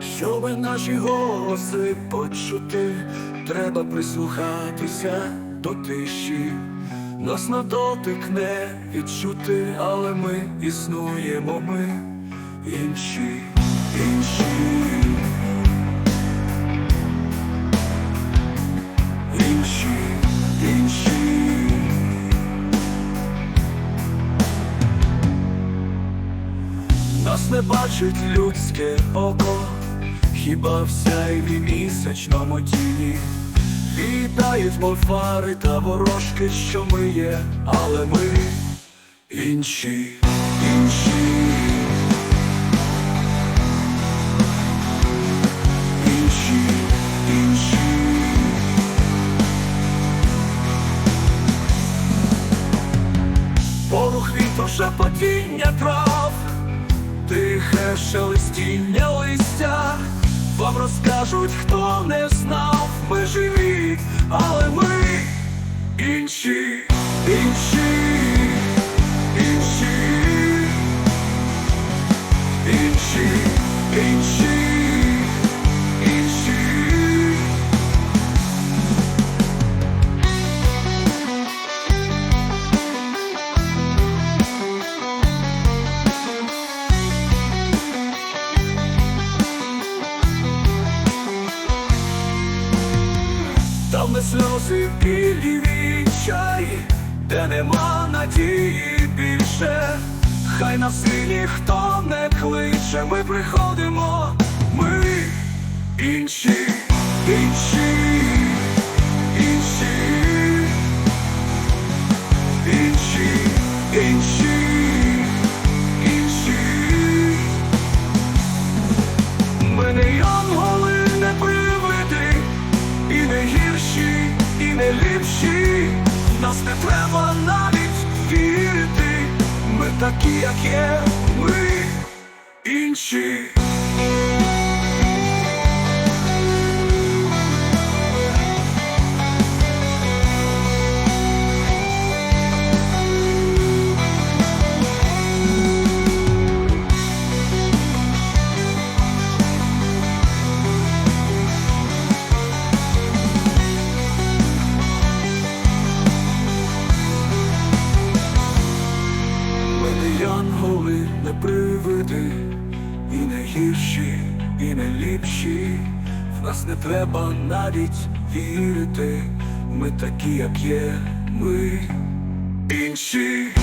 Щоби наші голоси почути, треба прислухатися до тиші. Нас на дотик не відчути, але ми існуємо, ми інші, інші. Інші, інші. Нас не бачить людське око, хіба в сяйві місячному тіні Літають мов та ворожки, що ми є, але ми інші, інші. Інші, інші. Порух вітру шепотіння трав, тихе шелестіння вам розкажуть, хто не знав, ми живі, але ми інші, інші, інші, інші, інші, Там не сльози білі відчаї, де нема надії більше, хай на силі хто не кличе, ми приходимо, ми інші, інші, такі, як є, ми інші. Привиди, і не гірші, і не ліпші. В нас не треба навіть вірити. Ми такі, як є, ми інші.